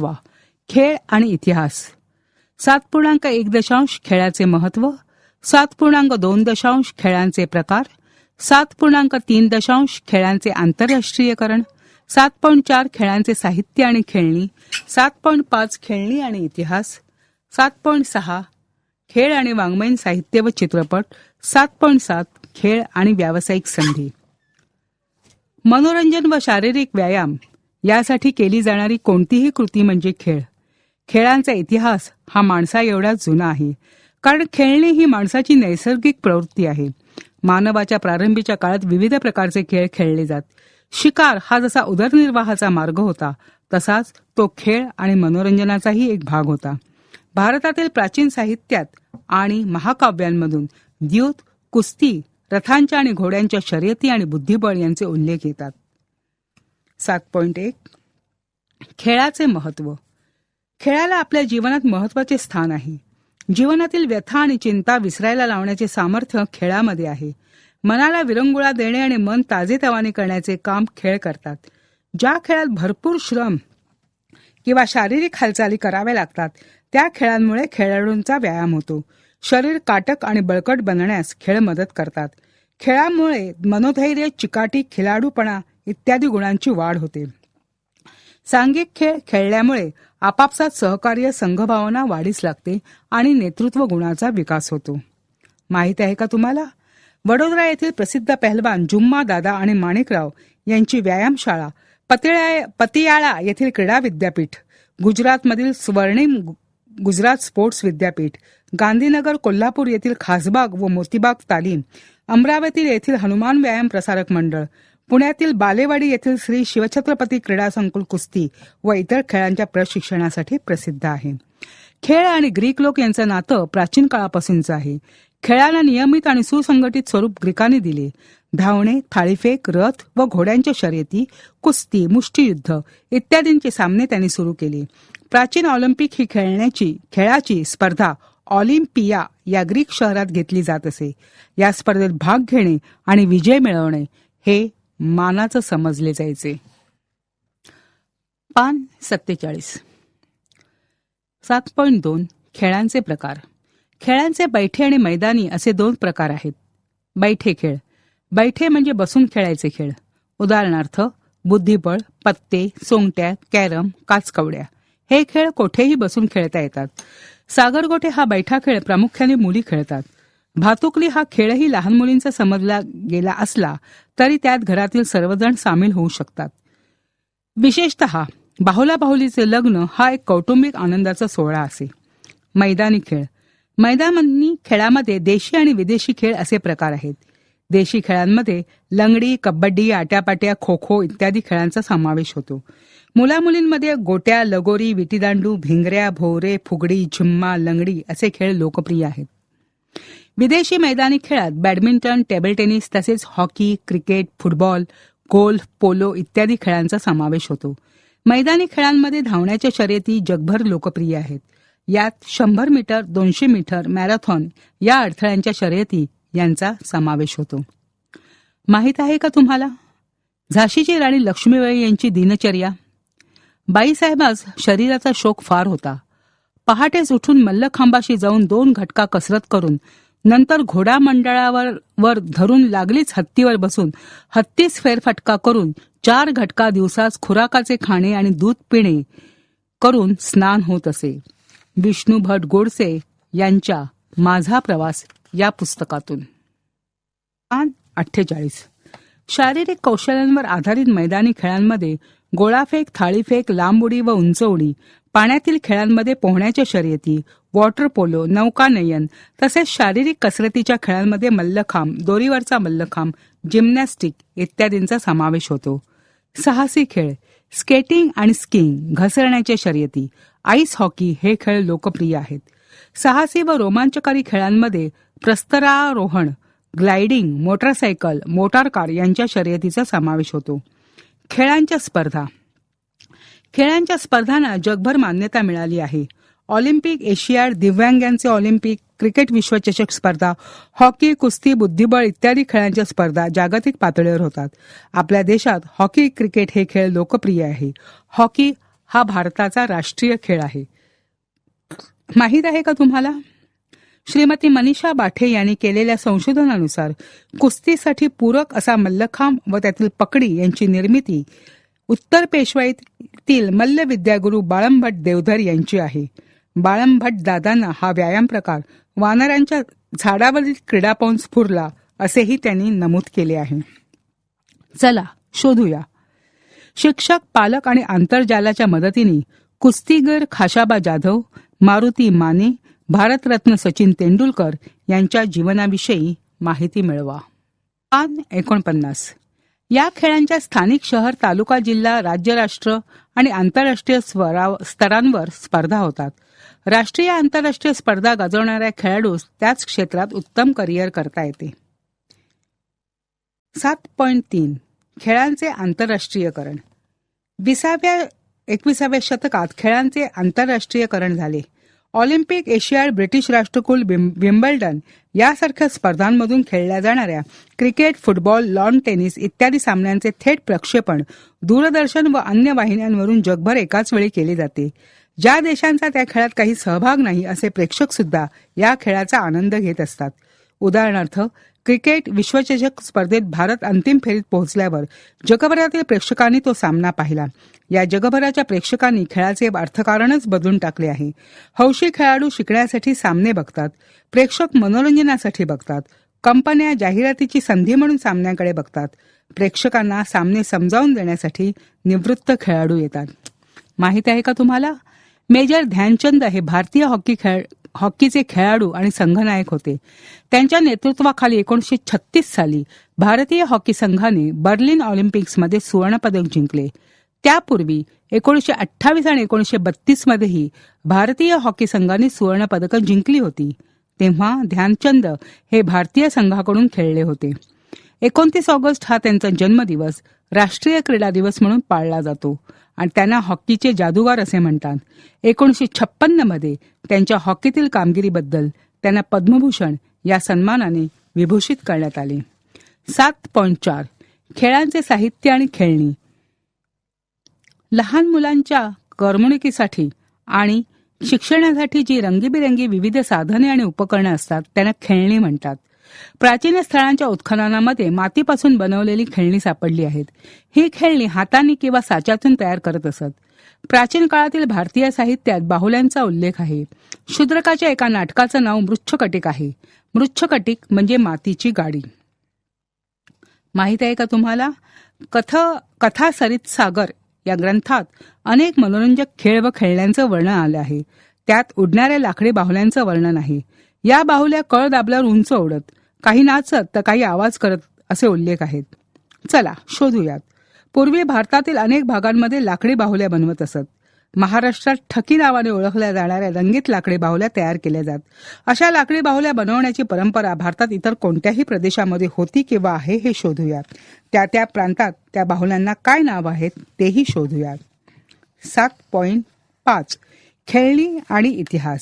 सातवा खेळ आणि इतिहास. सात पूर्णांक एक दशांश खेळाचे महत्त्व सात पूर्णांक दोन दशांश खेळांचे प्रकार सात पूर्णांक तीन दशांश खेळांचे आंतरराष्ट्रीयकरण सात पॉईंट चार खेळांचे साहित्य आणि खेळणी सात पॉईंट पाच खेळणी आणि इतिहास सात पॉईंट सहा खेळ आणि वाङ्मयीन साहित्य व चित्रपट सात पॉईंट सात खेळ आणि व्यावसायिक संधी. मनोरंजन व शारीरिक व्यायाम यासाठी केली जाणारी कोणतीही कृती म्हणजे खेळ. खेळांचा इतिहास हा माणसा एवढा जुना आहे. कारण खेळणे ही माणसाची नैसर्गिक प्रवृत्ती आहे. मानवाच्या प्रारंभीच्या काळात विविध प्रकारचे खेळ खेळले जात. शिकार हा जसा उदरनिर्वाहाचा मार्ग होता तसाच तो खेळ आणि मनोरंजनाचाही एक भाग होता. भारतातील प्राचीन साहित्यात आणि महाकाव्यांमधून द्यूत कुस्ती रथांच्या आणि घोड्यांच्या शर्यती आणि बुद्धिबळ यांचे उल्लेख येतात. सात पॉईंट एक. खेळाचे महत्त्व. खेळाला आपल्या जीवनात महत्त्वाचे स्थान आहे. जीवनातील व्यथा आणि चिंता विसरायला लावण्याचे सामर्थ्य खेळामध्ये आहे. मनाला विरंगुळा देणे आणि मन ताजेतवाने करण्याचे काम खेळ करतात. ज्या खेळात भरपूर श्रम किंवा शारीरिक हालचाली कराव्या लागतात त्या खेळांमुळे खेळाडूंचा व्यायाम होतो. शरीर काटक आणि बळकट बनण्यास खेळ मदत करतात. खेळामुळे मनोधैर्य चिकाटी खिलाडूपणा इत्यादी गुणांची वाढ होते. सांघिक खेळ खेळल्यामुळे आपापसात सहकार्य संघभावना वाढीस लागते आणि नेतृत्व गुणाचा विकास होतो. माहीत आहे का तुम्हाला? वडोदरा येथील प्रसिद्ध पहलवान जुम्मा दादा आणि माणिकराव यांची व्यायामशाळा पतिळा पतियाळा येथील क्रीडा विद्यापीठ गुजरातमधील स्वर्णिम गुजरात स्पोर्ट्स विद्यापीठ गांधीनगर कोल्हापूर येथील खासबाग व मोतीबाग तालीम अमरावती येथील हनुमान व्यायाम प्रसारक मंडळ पुण्यातील बालेवाडी येथील श्री शिवछत्रपती क्रीडा संकुल कुस्ती व इतर खेळांच्या प्रशिक्षणासाठी प्रसिद्ध आहे. खेळ आणि ग्रीक लोक यांचं नातं प्राचीन काळापासूनचं आहे. खेळाला नियमित आणि सुसंघटित स्वरूप ग्रीकांनी दिले. धावणे थाळीफेक रथ व घोड्यांच्या शर्यती कुस्ती मुष्टियुद्ध इत्यादींचे सामने त्यांनी सुरू केले. प्राचीन ऑलिम्पिक ही खेळण्याची खेळाची स्पर्धा ऑलिम्पिया या ग्रीक शहरात घेतली जात असे. या स्पर्धेत भाग घेणे आणि विजय मिळवणे हे मानाचं समजले जायचे. पान सत्तेचाळीस. सात पॉईंट दोन खेळांचे प्रकार. खेळांचे बैठे आणि मैदानी असे दोन प्रकार आहेत. बैठे खेळ. बैठे म्हणजे बसून खेळायचे खेळ. उदाहरणार्थ बुद्धिबळ पत्ते सोंगट्या कॅरम काचकवड्या. हे खेळ कोठेही बसून खेळता येतात. सागरगोटे हा बैठा खेळ प्रामुख्याने मुली खेळतात. भातुकली हा खेळही लहान मुलींचा समजला गेला असला तरी त्यात घरातील सर्वजण सामील होऊ शकतात. विशेषत बाहुला बाहुलीचे लग्न हा एक कौटुंबिक आनंदाचा सोहळा असे. मैदानी खेळ. मैदानी खेळामध्ये देशी आणि विदेशी खेळ असे प्रकार आहेत. देशी खेळांमध्ये लंगडी कबड्डी आट्यापाट्या खो खो इत्यादी खेळांचा समावेश होतो. मुलामुलींमध्ये गोट्या लगोरी विटीदांडू भिंगऱ्या भोवरे फुगडी झिम्मा लंगडी असे खेळ लोकप्रिय आहेत. विदेशी मैदानी खेळात बॅडमिंटन टेबल टेनिस तसेच hockey cricket football golf polo इत्यादी खेळांचा समावेश होतो. मैदानी खेळांमध्ये धावण्याच्या शर्यती जगभर लोकप्रिय आहेत. यात शंभर मीटर दोनशे मीटर मॅरेथॉन या अडथळ्यांच्या शर्यती यांचा समावेश होतो. माहीत आहे का तुम्हाला? झाशीची राणी लक्ष्मीबाई यांची दिनचर्या. बाईसाहेबास शरीराचा शोक फार होता. पहाटेच उठून मल्लखांबाशी जाऊन दोन घटका कसरत करून नंतर घोडा मंडळावर वर धरून लागलीच हत्तीवर बसून हत्तीस फेरफटका करून चार घटका दिवसास खुराकाचे खाणे आणि दूध पिणे करून स्नान होत असे. विष्णू भट गोडसे यांच्या माझा प्रवास या पुस्तकातून. अठ्ठेचाळीस. शारीरिक कौशल्यांवर आधारित मैदानी खेळांमध्ये गोळाफेक थाळीफेक लांब उडी व उंच उडी पाण्यातील खेळांमध्ये पोहण्याच्या शर्यती वॉटर पोलो नौकानयन तसेच शारीरिक कसरतीच्या खेळांमध्ये मल्लखांब दोरीवरचा मल्लखांब जिम्नॅस्टिक इत्यादींचा समावेश होतो. साहसी खेळ स्केटिंग आणि स्कीइंग घसरण्याच्या शर्यती आईस हॉकी हे खेळ लोकप्रिय आहेत. साहसी व रोमांचकारी खेळांमध्ये प्रस्तरारोहण ग्लायडिंग मोटरसायकल मोटार कार यांच्या शर्यतीचा समावेश होतो. खेळांच्या स्पर्धा. खेळांच्या स्पर्धांना जगभर मान्यता मिळाली आहे. ऑलिम्पिक एशियाड दिव्यांगांचे ऑलिम्पिक क्रिकेट विश्वचषक स्पर्धा हॉकी कुस्ती बुद्धिबळ इत्यादी खेळांच्या स्पर्धा जागतिक पातळीवर होतात. आपल्या देशात हॉकी क्रिकेट हे खेळ लोकप्रिय आहे. हॉकी हा भारताचा राष्ट्रीय खेळ आहे. माहीत आहे का तुम्हाला? श्रीमती मनीषा बाठे यांनी केलेल्या संशोधनानुसार कुस्तीसाठी पूरक असा मल्लखांब व त्यातील पकडी यांची निर्मिती उत्तर पेशवाईतील मल्ल विद्यागुरू बाळंभट देवधर यांची आहे. बाळंभट दादांना हा व्यायाम प्रकार वानरांच्या झाडावरील क्रीडा पाहून स्फुरला असेही त्यांनी नमूद केले आहे. चला शोधूया. शिक्षक पालक आणि आंतरजालाच्या मदतीने कुस्तीगर खाशाबा जाधव मारुती माने भारतरत्न सचिन तेंडुलकर यांच्या जीवनाविषयी माहिती मिळवा. पान एकोणपन्नास. या खेळांच्या स्थानिक शहर तालुका जिल्हा राज्य राष्ट्र आणि आंतरराष्ट्रीय स्तरांवर स्पर्धा होतात. राष्ट्रीय आंतरराष्ट्रीय स्पर्धा गाजवणाऱ्या खेळाडूस त्याच क्षेत्रात उत्तम करिअर करता येते. सात पॉईंट तीन. खेळांचे आंतरराष्ट्रीयकरण. विसाव्या एकविसाव्या शतकात खेळांचे आंतरराष्ट्रीयकरण झाले. ऑलिम्पिक एशियाड ब्रिटिश राष्ट्रकुल विम्बल्डन यासारख्या स्पर्धांमधून खेळल्या जाणाऱ्या क्रिकेट फुटबॉल लॉन टेनिस इत्यादी सामन्यांचे थेट प्रक्षेपण दूरदर्शन व अन्य वाहिन्यांवरून जगभर एकाच वेळी केले जाते. ज्या देशांचा त्या खेळात काही सहभाग नाही असे प्रेक्षक सुद्धा या खेळाचा आनंद घेत असतात. उदाहरणार्थ क्रिकेट विश्वचषक स्पर्धेत भारत अंतिम फेरीत पोहोचल्यावर जगभरातील प्रेक्षकांनी तो सामना पाहिला. या जगभराच्या प्रेक्षकांनी खेळाचे अर्थकारणच बदलून टाकले आहे. हौशी खेळाडू शिकण्यासाठी सामने बघतात प्रेक्षक मनोरंजनासाठी बघतात कंपन्या जाहिरातीची संधी म्हणून सामन्याकडे बघतात प्रेक्षकांना सामने समजावून देण्यासाठी निवृत्त खेळाडू येतात. माहीत आहे का तुम्हाला? मेजर ध्यानचंद हे भारतीय हॉकी खेळ हॉकीचे खेळाडू आणि संघनायक होते. त्यांच्या नेतृत्वाखाली एकोणीशे छत्तीस साली भारतीय हॉकी संघाने बर्लिन ऑलिम्पिक्समध्ये सुवर्णपदक जिंकले. त्यापूर्वी एकोणीशे अठ्ठावीस आणि एकोणीशे बत्तीस मध्येही भारतीय हॉकी संघाने सुवर्णपदकं जिंकली होती. तेव्हा ध्यानचंद हे भारतीय संघाकडून खेळले होते. एकोणतीस ऑगस्ट हा त्यांचा जन्मदिवस राष्ट्रीय क्रीडा दिवस म्हणून पाळला जातो. आणि त्यांना हॉकीचे जादूगार असे म्हणतात. एकोणीसशे छप्पन्नमध्ये त्यांच्या हॉकीतील कामगिरीबद्दल त्यांना पद्मभूषण या सन्मानाने विभूषित करण्यात आले. सात पॉईंट चार खेळांचे साहित्य आणि खेळणी. लहान मुलांच्या करमणुकीसाठी आणि शिक्षणासाठी जी रंगीबिरंगी विविध साधने आणि उपकरणं असतात त्यांना खेळणी म्हणतात. प्राचीन स्थळांच्या उत्खननामध्ये मातीपासून बनवलेली खेळणी सापडली आहेत. ही खेळणी हाताने किंवा साच्यातून तयार करत असत. प्राचीन काळातील भारतीय साहित्यात बाहुल्यांचा उल्लेख आहे. शूद्रकाच्या एका नाटकाचं नाव मृच्छकटिक आहे. मृच्छकटिक म्हणजे मातीची गाडी. माहीत आहे का तुम्हाला? कथ कथा सरित सागर या ग्रंथात अनेक मनोरंजक खेळ व खेळण्यांचं वर्णन आलं आहे. त्यात उडणाऱ्या लाकडी बाहुल्यांचं वर्णन आहे. या बाहुल्या कळ दाबल्यावर उंच उडत काही नाचत तर काही आवाज करत असे उल्लेख आहेत. चला शोधूयात. पूर्वी भारतातील अनेक भागांमध्ये लाकडी बाहुल्या बनवत असत. महाराष्ट्रात ठकी नावाने ओळखल्या जाणाऱ्या रंगीत लाकडी बाहुल्या तयार केल्या जात. अशा लाकडी बाहुल्या बनवण्याची परंपरा भारतात इतर कोणत्याही प्रदेशामध्ये होती किंवा आहे हे शोधूयात. त्या त्या प्रांतात त्या बाहुल्यांना काय नाव आहेत तेही शोधूयात. सात पॉईंट पाच. खेळणी आणि इतिहास.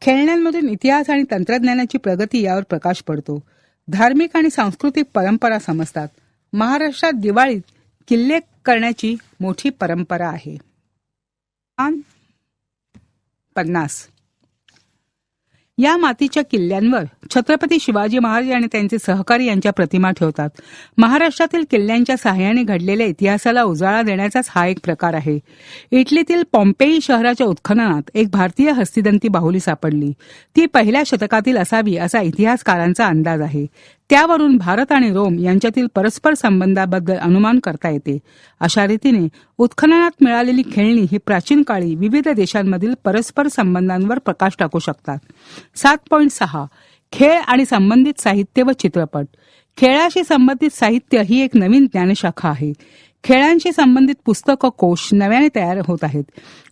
खेळण्यांमधून इतिहास आणि तंत्रज्ञानाची प्रगती यावर प्रकाश पडतो. धार्मिक आणि सांस्कृतिक परंपरा समजतात. महाराष्ट्रात दिवाळीत किल्ले करण्याची मोठी परंपरा आहे. पान पन्नास. या मातीच्या किल्ल्यांवर छत्रपती शिवाजी महाराज आणि त्यांचे सहकारी यांच्या प्रतिमा ठेवतात. महाराष्ट्रातील किल्ल्यांच्या सहाय्याने घडलेल्या इतिहासाला उजाळा देण्याचाच हा एक प्रकार आहे. इटलीतील पॉम्पेई शहराच्या उत्खननात एक भारतीय हस्तिदंती बाहुली सापडली. ती पहिल्या शतकातील असावी असा इतिहासकारांचा अंदाज आहे. त्यावरून भारत आणि रोम यांच्यातील परस्पर संबंधाबद्दल अनुमान करता येते. अशा रीतीने उत्खननात मिळालेली खेळणी ही प्राचीन काळी विविध देशांमधील परस्पर संबंधांवर प्रकाश टाकू शकतात. सात पॉईंट सहा. खेळ आणि संबंधित साहित्य व चित्रपट. खेळाशी संबंधित साहित्य ही एक नवीन ज्ञानशाखा आहे. खेळांशी संबंधित पुस्तकं कोश नव्याने तयार होत आहेत.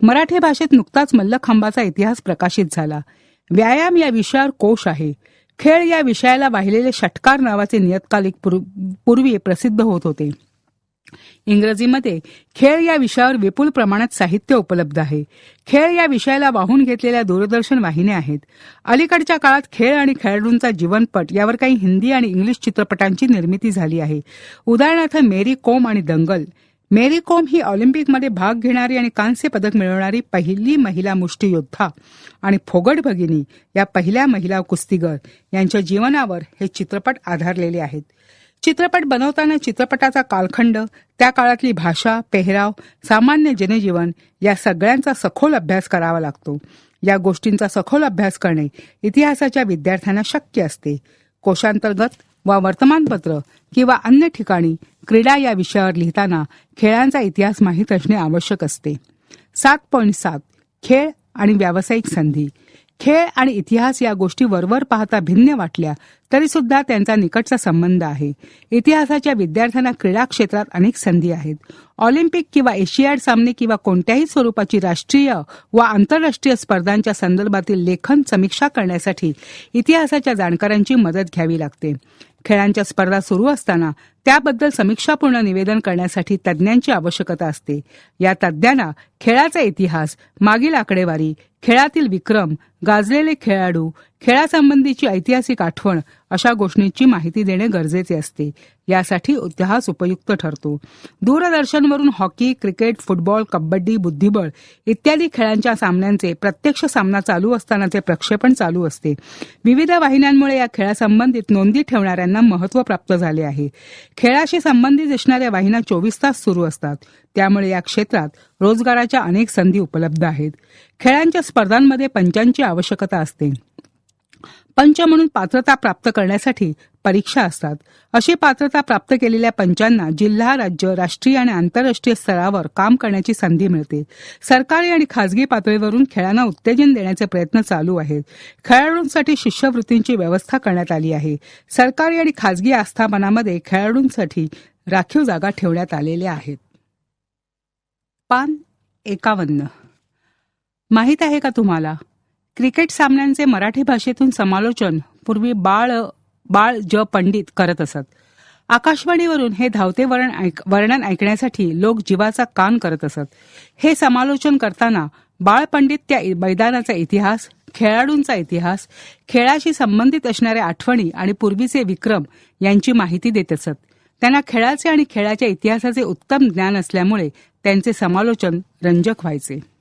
मराठी भाषेत नुकताच मल्लखांबाचा इतिहास प्रकाशित झाला. व्यायाम या विषयावर कोश आहे. खेळ या विषयाला वाहिलेले षटकार नावाचे नियतकालिक पूर्वी प्रसिद्ध होत होते. इंग्रजीमध्ये खेळ या विषयावर विपुल प्रमाणात साहित्य उपलब्ध आहे. खेळ या विषयाला वाहून घेतलेल्या दूरदर्शन वाहिन्या आहेत. अलीकडच्या काळात खेळ आणि खेळाडूंचा जीवनपट यावर काही हिंदी आणि इंग्लिश चित्रपटांची निर्मिती झाली आहे. उदाहरणार्थ मेरी कोम आणि दंगल मेरी कॉम ही ऑलिम्पिकमध्ये भाग घेणारी आणि कांस्य पदक मिळवणारी पहिली महिला मुष्टियोद्धा. आणि फोगट भगिनी या पहिल्या महिला कुस्तीगर यांच्या जीवनावर हे चित्रपट आधारलेले आहेत. चित्रपट बनवताना चित्रपटाचा कालखंड त्या काळातली भाषा पेहराव सामान्य जनजीवन या सगळ्यांचा सखोल अभ्यास करावा लागतो. या गोष्टींचा सखोल अभ्यास करणे इतिहासाच्या विद्यार्थ्यांना शक्य असते. कोशांतर्गत वा वर्तमानपत्र किंवा अन्य ठिकाणी क्रीडा या विषयावर लिहिताना खेळांचा इतिहास माहीत असणे आवश्यक असते. सात पॉईंट सात खेळ आणि व्यावसायिक संधी. खेळ आणि इतिहास या गोष्टी वरवर पाहता भिन्न वाटल्या तरी सुद्धा त्यांचा निकटचा संबंध आहे. इतिहासाच्या विद्यार्थ्यांना क्रीडा क्षेत्रात अनेक संधी आहेत. ऑलिम्पिक किंवा एशियाड सामने किंवा कोणत्याही स्वरूपाची राष्ट्रीय व आंतरराष्ट्रीय स्पर्धांच्या संदर्भातील लेखन समीक्षा करण्यासाठी इतिहासाच्या जाणकारांची मदत घ्यावी लागते. खेळांच्या स्पर्धा सुरू असताना त्याबद्दल समीक्षापूर्ण निवेदन करण्यासाठी तज्ज्ञांची आवश्यकता असते. या तज्ज्ञांना खेळाचा इतिहास मागील आकडेवारी खेळातील विक्रम गाजलेले खेळाडू खेळासंबंधीची ऐतिहासिक आठवण अशा गोष्टींची माहिती देणे गरजेचे असते. यासाठी इतिहास उपयुक्त ठरतो. दूरदर्शनवरून हॉकी क्रिकेट फुटबॉल कबड्डी बुद्धिबळ इत्यादी खेळांच्या सामन्यांचे प्रत्यक्ष सामना चालू असतानाचे प्रक्षेपण चालू असते. विविध वाहिन्यांमुळे या खेळासंबंधित नोंदी ठेवणाऱ्यांना महत्त्व प्राप्त झाले आहे. खेळाशी संबंधित असणाऱ्या वाहिन्या चोवीस तास सुरू असतात. त्यामुळे या क्षेत्रात रोजगाराच्या अनेक संधी उपलब्ध आहेत. खेळांच्या स्पर्धांमध्ये पंचांची आवश्यकता असते. पंच म्हणून पात्रता प्राप्त करण्यासाठी परीक्षा असतात. अशी पात्रता प्राप्त केलेल्या पंचांना जिल्हा राज्य राष्ट्रीय आणि आंतरराष्ट्रीय स्तरावर काम करण्याची संधी मिळते. सरकारी आणि खासगी पातळीवरून खेळांना उत्तेजन देण्याचे प्रयत्न चालू आहेत. खेळाडूंसाठी शिष्यवृत्तींची व्यवस्था करण्यात आली आहे. सरकारी आणि खासगी आस्थापनामध्ये खेळाडूंसाठी राखीव जागा ठेवण्यात आलेल्या आहेत. पान एकावन्न. माहीत आहे का तुम्हाला? क्रिकेट सामन्यांचे मराठी भाषेतून समालोचन पूर्वी बाळ बाळ ज पंडित करत असत. आकाशवाणीवरून हे धावते वर्ण ऐक वर्णन ऐकण्यासाठी लोक जीवाचा कान करत असत. हे समालोचन करताना बाळ पंडित त्या मैदानाचा इतिहास खेळाडूंचा इतिहास खेळाशी संबंधित असणाऱ्या आठवणी आणि पूर्वीचे विक्रम यांची माहिती देत असत. त्यांना खेळाचे आणि खेळाच्या इतिहासाचे उत्तम ज्ञान असल्यामुळे त्यांचे समालोचन रंजक व्हायचे.